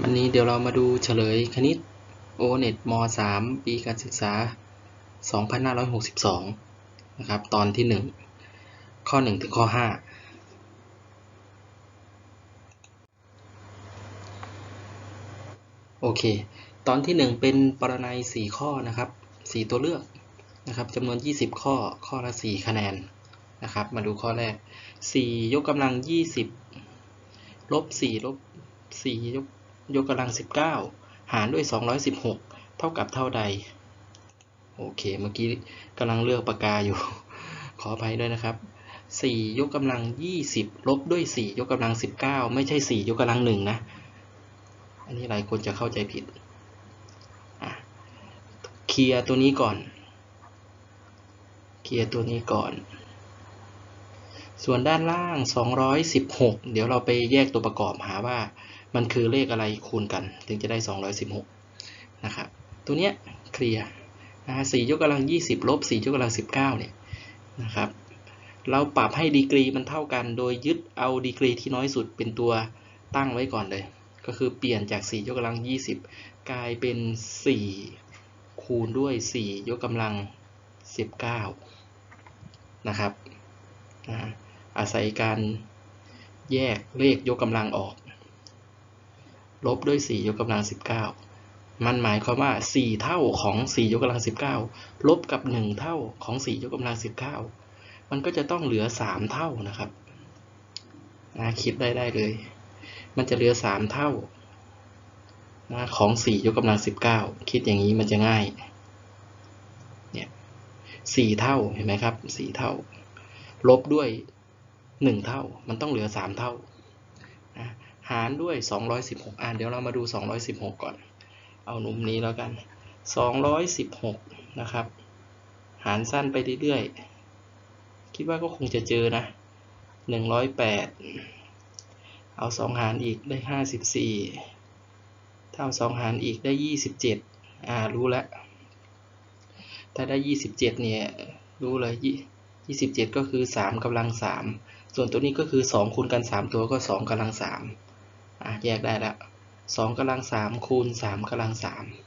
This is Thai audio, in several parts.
วันนี้เดี๋ยวเรามาดูเฉลยคณิตโอเน็ตม 3 ปีการศึกษา 2562 นะครับ ตอนที่ 1 ข้อ 1 ถึงข้อ 5 โอเค ตอนที่ 1 เป็นปรนัย 4 ข้อนะครับ 4 ตัวเลือกนะครับจำนวน 20 ข้อ ข้อละ 4 คะแนนนะครับ มาดูข้อแรก 4 ยกกำลัง 20 ลบ 4 ลบ 4 ยก ยกกำลัง 19 หารด้วย 216 เท่ากับเท่าใด โอเค เมื่อกี้กำลังเลือกปากกาอยู่ ขออภัยด้วยนะครับ 4 ยกกำลัง 20 ลบด้วย 4 ยกกำลัง 19 ไม่ใช่ 4 ยกกำลัง 1 นะ อันนี้หลายคนจะเข้าใจผิดอะเคลียร์ตัวนี้ก่อน เคลียร์ตัวนี้ก่อนส่วนด้านล่าง 216 เดี๋ยวเราไปแยกตัวประกอบหาว่า มันคือเลขอะไรคูณกัน ถึงจะได้ 216 นะครับ ตัวเนี้ยเคลียร์นะ4ยกกำลัง 20 ลบ4ยกกำลัง 19 เนี่ยนะครับ เราปรับให้ดีกรีมันเท่ากัน โดยยึดเอาดีกรีที่น้อยสุดเป็นตัวตั้งไว้ก่อนเลย ก็คือเปลี่ยนจาก 4 ยกกำลัง 20 กลายเป็น 4 คูณด้วย 4 ยกกำลัง 19 นะครับนะอาศัยการแยกเลขยกกำลังออก ลบด้วย 4 ยกกำลัง 19 มันหมายความว่า 4 เท่าของ 4 ยกกำลัง 19 ลบกับ 1 เท่าของ 4 ยกกำลัง 19 มันก็จะต้องเหลือ 3 เท่านะครับนะคิดได้ได้เลย มันจะเหลือ 3 เท่านะของ 4 ยกกำลัง 19 คิดอย่างนี้มันจะง่าย เนี่ย4เท่า เห็นไหมครับ 4 เท่า ลบด้วย 1 เท่า มันต้องเหลือ 3 เท่าารด้วย 216 อ่าเดี๋ยวเรามาดู 216 ก่อน เอาหนุ่มนี้แล้วกัน 216 นะครับ หารสั้นไปเรื่อยๆ คิดว่าก็คงจะเจอนะ 108 เอา 2 หารอีกได้ 54 ถ้าเอา2หารอีกได้ 27 อ่า รู้แล้ว ถ้าได้ 27 เนี่ย รู้เลย 27 ก็คือ 3กำลัง 3ส่วนตัวนี้ก็คือ 2คูณกัน 3 ตัวก็ 2กำลัง3 อะแยกได้แล้ว2กำลัง3คูณ3กำลัง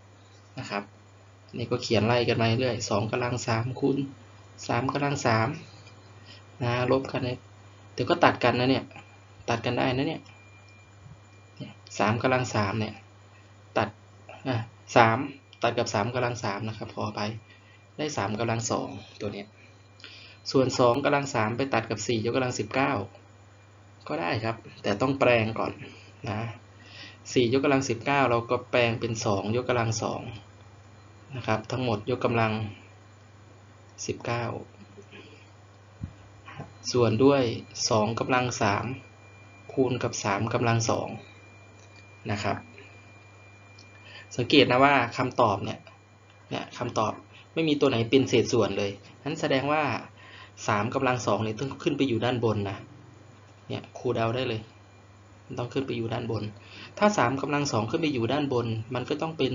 3นะครับนี่ก็เขียนไล่กันมาเรื่อย2กำลัง3คูณ3กำลัง3นะลบกันเนี่ยเดี๋ยวก็ตัดกันนะเนี่ยตัดกันได้นะเนี่ยสามกำลังสามเนี่ยตัดอะสามตัดกับสามกำลังสามนะครับขอไปได้สามกำลังสองตัวเนี้ยส่วนสองกำลังสามไปตัดกับสี่ยกกำลังสิบเก้าก็ได้ครับ แต่ต้องแปลงก่อน นะสี่ยกกำลังสิบเก้าเราก็แปลงเป็นสองยกกำลังสองนะครับ ทั้งหมดยกกำลังสิบเก้าส่วนด้วยสองกำลังสามคูณกับสามกำลังสองนะครับ สังเกตนะว่าคำตอบเนี่ยเนี่ยคำตอบไม่มีตัวไหนเป็นเศษส่วนเลยนั้นแสดงว่าสามกำลังสองเนี่ยต้องขึ้นไปอยู่ด้านบนนะเนี่ยครูเดาได้เลย ต้องขึ้นไปอยู่ด้านบน ถ้าสามกำลังสองขึ้นไปอยู่ด้านบน มันก็ต้องเป็น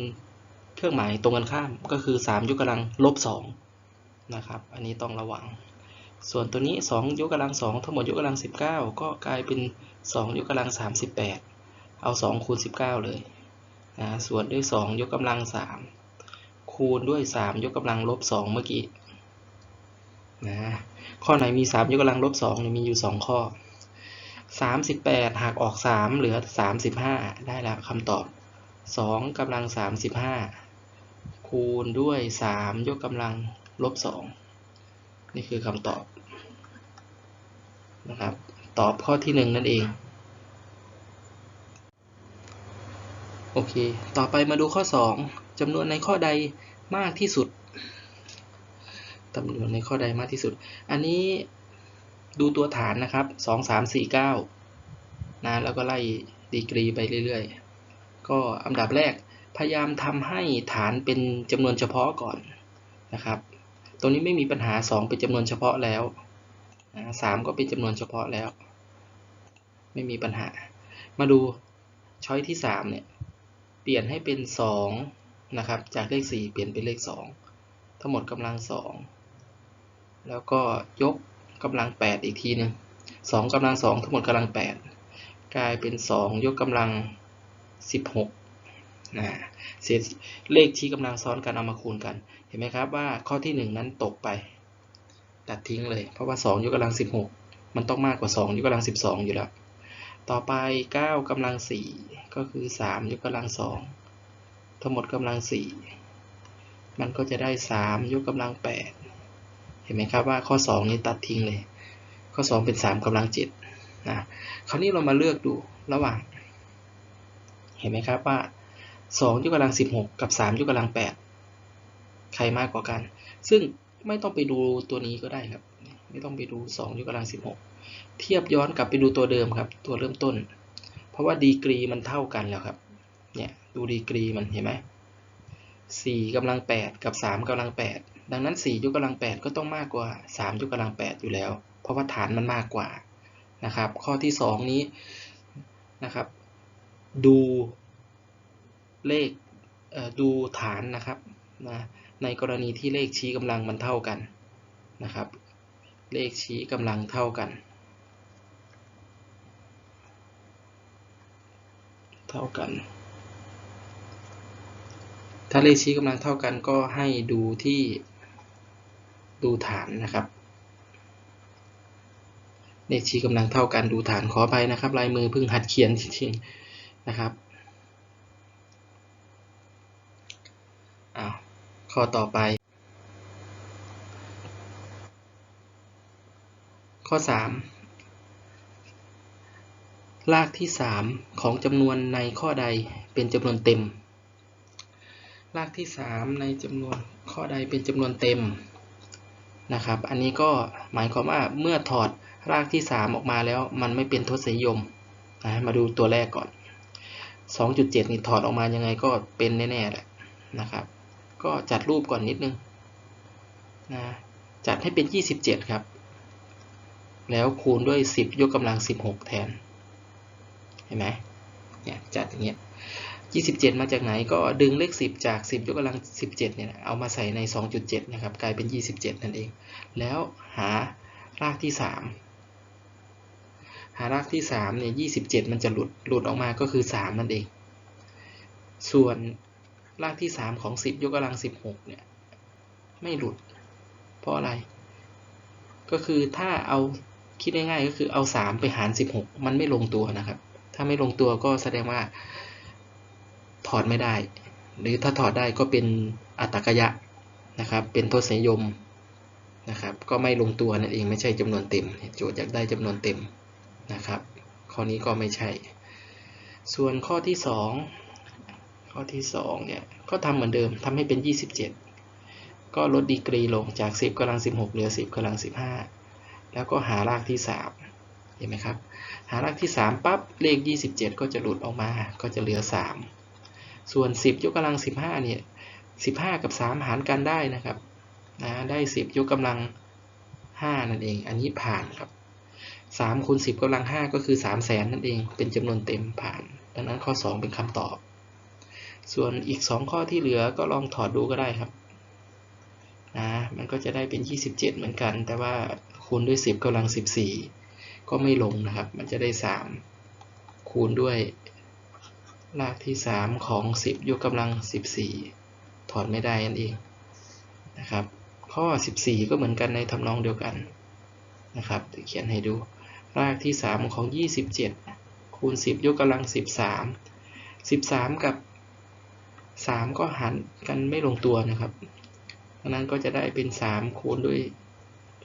เครื่องหมายตรงกันข้าม ก็คือสามยกกำลังลบสองนะครับ อันนี้ต้องระวัง ส่วนตัวนี้ 2 ยกกำลัง 2 ทั้งหมดยกกำลัง 19 ก็กลายเป็น 2 ยกกำลัง 38 เอา 2 คูณ 19 เลยนะส่วนด้วย 2 ยกกำลัง 3 คูณด้วย 3 ยกกำลังลบ2เมื่อกี้นะข้อไหนมี 3 ยกกำลังลบ2เนี่ยมีอยู่ 2 ข้อ 38หักออก 3 เหลือ 35 ได้แล้วคำตอบ 2กำลัง 35 คูณด้วย 3 ยกกำลังลบ 2 นี่คือคำตอบนะครับ ตอบข้อที่หนึ่งนั่นเอง โอเค ต่อไปมาดูข้อ 2จำนวนในข้อใดมากที่สุดจำนวนในข้อใดมากที่สุด อันนี้ ดูตัวฐานนะครับ2 3 4 9นะแล้วก็ไล่ดีกรีไปเรื่อยๆ ก็อันดับแรกพยายามทำให้ฐานเป็นจำนวนเฉพาะก่อนนะครับ ตรงนี้ไม่มีปัญหา 2 เป็นจำนวนเฉพาะแล้วนะสามก็เป็นจำนวนเฉพาะแล้ว ไม่มีปัญหา มาดูช้อยที่3เนี่ยเปลี่ยนให้เป็น2นะครับ จากเลข 4 เปลี่ยนเป็นเลข 2 ทั้งหมดกำลัง 2 แล้วก็ยก กำลัง 8 อีกทีหนึ่ง2กำลัง2ทั้งหมดกำลัง 8 กลายเป็น 2 ยกกำลังสิบหกนะเศษเลขชี้กำลังซ้อนกันเอามาคูณกัน เห็นไหมครับว่าข้อที่หนึ่งนั้นตกไป ตัดทิ้งเลย เพราะว่าสองยกกำลังสิบหกมันต้องมากกว่าสองยกกำลังสิบสอยู่แล้ว ต่อไปเก้ากำลังสี่ก็คือสามยกกำลังสองทั้งหมดกำลังสี่มันก็จะได้สามยกกำลังแปด เห็นไหมครับว่าข้อสองนี้ตัดทิ้งเลย ข้อสองเป็นสามกำลังเจนะคราวนี้เรามาเลือกดูระหว่าง เห็นไหมครับว่าสองยกกำลังสิบหกกับสามยกกำลังแปดใครมากกว่ากัน ซึ่งไม่ต้องไปดูตัวนี้ก็ได้ครับ ไม่ต้องไปดูสองยกกำลังสิบหกเทียบย้อนกลับไปดูตัวเดิมครับ ตัวเริ่มต้น เพราะว่าดีกรีมันเท่ากันแล้วครับ เนี่ยดูดีกรีมันเห็นไหมสี่กำลังแปดกับสามกำลังแป ดังนั้นสี่ยกกำลังแปดก็ต้องมากกว่าสามยกกำลังแปดอยู่แล้ว เพราะว่าฐานมันมากกว่านะครับ ข้อที่สองนี้นะครับ ดูเลขดูฐานนะครับนะในกรณีที่เลขชี้กำลังมันเท่ากันนะครับ เลขชี้กำลังเท่ากัน เท่ากัน ถ้าเลขชี้กำลังเท่ากันก็ให้ดูที่ ดูฐานนะครับเลขชี้กำลังเท่ากันดูฐานขอไปนะครับ ลายมือเพิ่งหัดเขียนจริงๆนะครับอ้าวข้อต่อไป ข้อ 3 รากที่ 3 ของจำนวนในข้อใดเป็นจำนวนเต็ม รากที่ 3 ในจำนวนข้อใดเป็นจำนวนเต็ม นะครับ อันนี้ก็หมายความว่าเมื่อถอดรากที่ 3 ออกมาแล้วมันไม่เป็นทศนิยมนะมาดูตัวแรกก่อน 2.7 นี่ถอดออกมายังไงก็เป็นแน่ๆแหละนะครับ ก็จัดรูปก่อนนิดนึงนะจัดให้เป็น 27 ครับ แล้วคูณด้วย 10 ยกกำลัง 16 แทน เห็นไหมเนี่ยจัดอย่างเงี้ย 27 มาจากไหนก็ดึงเลข 10 จาก 10 ยกกำลัง 17 เนี่ยเอามาใส่ใน 2.7 นะครับ กลายเป็น 27 นั่นเอง แล้วหารากที่ 3 หารากที่ 3 เนี่ย 27 มันจะหลุด หลุดออกมาก็คือ 3 นั่นเอง ส่วนรากที่ 3 ของ 10 ยกกำลัง 16 เนี่ย ไม่หลุด เพราะอะไร ก็คือถ้าเอาคิดง่ายๆก็คือเอา 3 ไปหาร 16 มันไม่ลงตัวนะครับ ถ้าไม่ลงตัวก็แสดงว่า ถอดไม่ได้ หรือถ้าถอดได้ก็เป็นอัตกยะนะครับ เป็นทศนิยมนะครับ ก็ไม่ลงตัวนั่นเองไม่ใช่จำนวนเต็ม โจทย์อยากได้จำนวนเต็มนะครับ ข้อนี้ก็ไม่ใช่ ส่วนข้อที่ 2 ข้อที่2เนี่ยก็ทำเหมือนเดิมทำให้เป็น 27 ก็ลดดีกรีลงจาก 10กำลัง 16 เหลือ 10กำลัง 15 แล้วก็หารากที่ 3เห็นไหมครับ หารากที่ 3 ปั๊บ เลข 27 ก็จะหลุดออกมา ก็จะเหลือ 3 ส่วน 10 ยกกำลัง 15 เนี่ย 15 กับ 3 หารกันได้นะครับนะได้ 10 ยกกำลัง 5 นั่นเอง อันนี้ผ่านครับ3คูณ10กำลัง 5 ก็คือ 3 0 0แสนนั่นเอง เป็นจำนวนเต็มผ่าน ดังนั้นข้อ 2 เป็นคำตอบ ส่วนอีก 2 ข้อที่เหลือก็ลองถอดดูก็ได้ครับนะมันก็จะได้เป็น 27 เหมือนกัน แต่ว่าคูณด้วย 10กำลัง 14 ก็ไม่ลงนะครับ มันจะได้ 3 คูณด้วย รากที่ 3 ของ 10 ยกกำลัง 14 ถอดไม่ได้นั่นเองนะครับ ข้อ 14 ก็เหมือนกันในทำนองเดียวกันนะครับเขียนให้ดู รากที่ 3 ของ 27 คูณ 10 ยกกำลัง 13 13 กับ 3 ก็หันกันไม่ลงตัวนะครับดังนั้นก็จะได้เป็น 3 คูณด้วย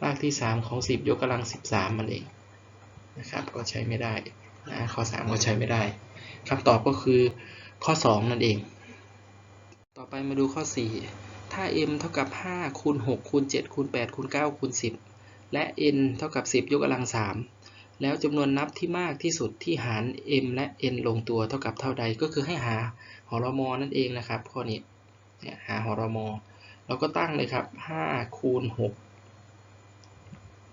รากที่ 3 ของ 10 ยกกำลัง 13 มันเองนะครับ ก็ใช้ไม่ได้นะข้อ 3 ก็ใช้ไม่ได้ คำตอบก็คือข้อ 2 นั่นเอง ต่อไปมาดูข้อ 4 ถ้า m เท่ากับ 5 คูณ 6 คูณ 7 คูณ 8 คูณ 9 คูณ 10 และ n เท่ากับ 10 ยกกำลัง 3 แล้วจำนวนนับที่มากที่สุดที่หาร m และ n ลงตัวเท่ากับเท่าใด ก็คือให้หาหอรมอนั่นเองนะครับ ข้อนี้เนี่ยหาหอรมอเราก็ตั้งเลยครับ 5 คูณ 6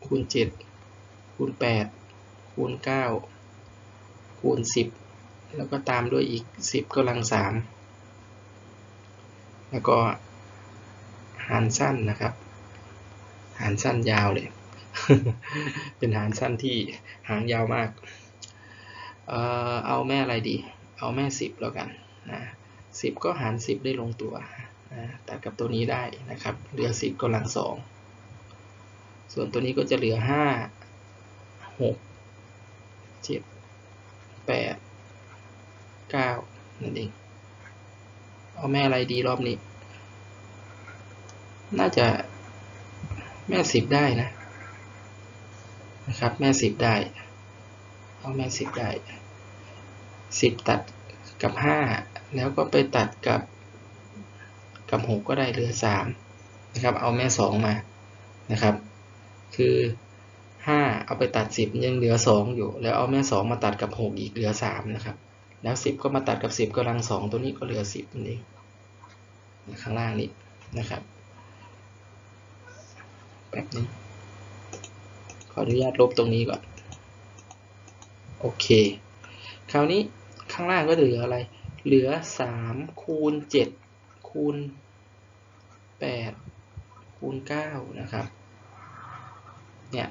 คูณ 7 คูณ 8 คูณ 9 คูณ 10 แล้วก็ตามด้วยอีก 10กำลัง 3 แล้วก็หารสั้นนะครับ หารสั้นยาวเลย เป็นหารสั้นที่หางยาวมาก เอ่อเอาแม่อะไรดี เอาแม่สิบแล้วกันนะสิบก็หารสิบได้ลงตัวนะตัดกับตัวนี้ได้นะครับ เหลือสิบกำลังสองส่วนตัวนี้ก็จะเหลือห้าหก เก้านั่นเอง เอาแม่อะไรดีรอบนี้ น่าจะแม่สิบได้นะ นะครับ แม่สิบได้ เอาแม่สิบได้สิบตัดกับห้าแล้วก็ไปตัดกับกับหกก็ได้เหลือสามนะครับ เอาแม่สองมา นะครับ คือห้าเอาไปตัดสิบยังเหลือสองอยู่ แล้วเอาแม่สองมาตัดกับหกอีกเหลือสามนะครับ แล้วสิบก็มาตัดกับสิบกำลังสองตัวนี้ก็เหลือสิบนั่นเองข้างล่างนี้นะครับแป๊บนึงขออนุญาตลบตรงนี้ก่อนโอเค คราวนี้ข้างล่างก็เหลืออะไร เหลือสามคูณเจ็ดคูณแปดคูณเก้านะครับ เนี่ย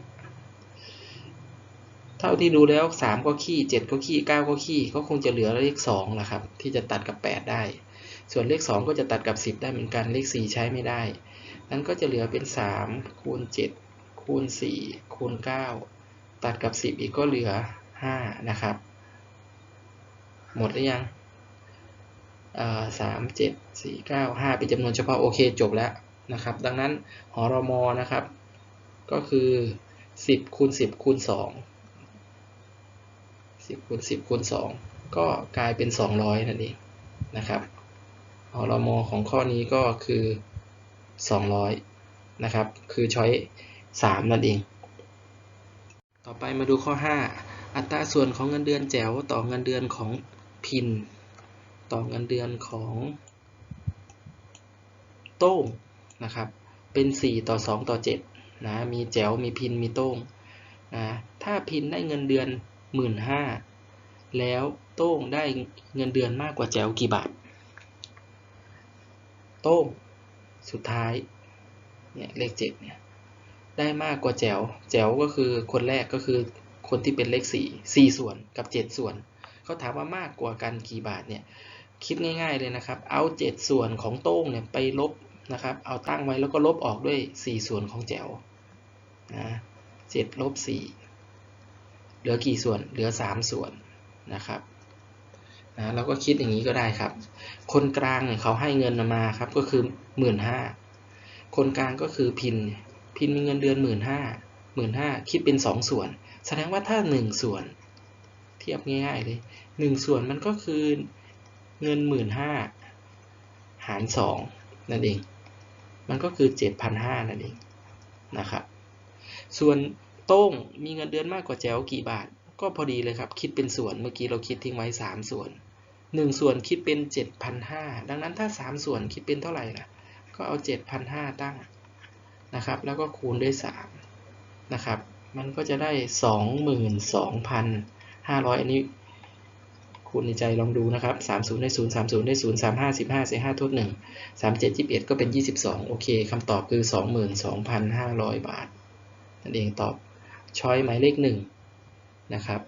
เท่าที่ดูแล้วสามก็ขี้เจ็ดก็ขี้เก้าก็ขี้ ก็คงจะเหลือเลขสองแหละครับ ที่จะตัดกับแปดได้ ส่วนเลขสองก็จะตัดกับสิบได้เหมือนกัน เลขสี่ใช้ไม่ได้ นั้นก็จะเหลือเป็นสามคูณเจ็ดคูณสี่คูณเก้าตัดกับสิบอีกก็เหลือห้านะครับ หมดหรือยังสามเจ็ดสี่เก้าห้าเป็นจำนวนเฉพาะโอเคจบแล้วนะครับ ดังนั้นหอรมอนะครับ ก็คือสิบคูณสิบคูณส องสิบคูณสิบคูณสองก็กลายเป็นสองร้อยนั่นเองนะครับอรมอของข้อนี้ก็คือสองร้อยนะครับ คือช้อยสามนั่นเอง ต่อไปมาดูข้อ 5 อัตราส่วนของเงินเดือนแจ๋วต่อเงินเดือนของพิน ต่อเงินเดือนของโต้งนะครับ เป็น 4 ต่อ 2 ต่อ7นะ มีแจ๋ว มีพิน มีโต้งนะ ถ้าพินได้เงินเดือน 15,000แล้วโต้งได้เงินเดือนมากกว่าแจ๋วกี่บาท โต้งสุดท้ายเนี่ยเลข7เนี่ยได้มากกว่าแจ๋วแจ๋วก็คือคนแรกก็คือคนที่เป็นเลข4 4ส่วนกับ7ส่วนเขาถามว่ามากกว่ากันกี่บาทเนี่ยคิดง่ายๆเลยนะครับ เอา7ส่วนของโต้งเนี่ยไปลบนะครับ เอาตั้งไว้แล้วก็ลบออกด้วย4ส่วนของแจ๋วนะ7ลบ4 เหลือกี่ส่วน เหลือ 3 ส่วนนะครับนะเราก็คิดอย่างนี้ก็ได้ครับ คนกลางเนี่ยเขาให้เงินมาครับก็คือ15,000คนกลางก็คือพิน พินมีเงินเดือน15,000 15,000คิดเป็น2ส่วน แสดงว่าถ้า1ส่วน เทียบง่ายๆเลย1ส่วนมันก็คือเงิน15,000หาร2นั่นเอง มันก็คือ7,500นั่นเองนะครับ ส่วน โต้งมีเงินเดือนมากกว่าแจ๋วกี่บาท ก็พอดีเลยครับ คิดเป็นส่วนเมื่อกี้เราคิดทิ้งไว้ 3 ส่วน 1 ส่วนคิดเป็น 7,500 ดังนั้นถ้า 3 ส่วนคิดเป็นเท่าไหร่ล่ะ ก็เอา 7,500 ตั้งนะครับ แล้วก็คูณด้วย 3 นะครับ มันก็จะได้ 22,500 อันนี้คูณในใจลองดูนะครับ 30 ได้ 0 30 ได้ 0 35 15 15ทด1 37 21 ก็เป็น 22 โอเคคำตอบคือ 22,500 บาท นั่นเองตอบ ช้อยหมายเลข1นะครับ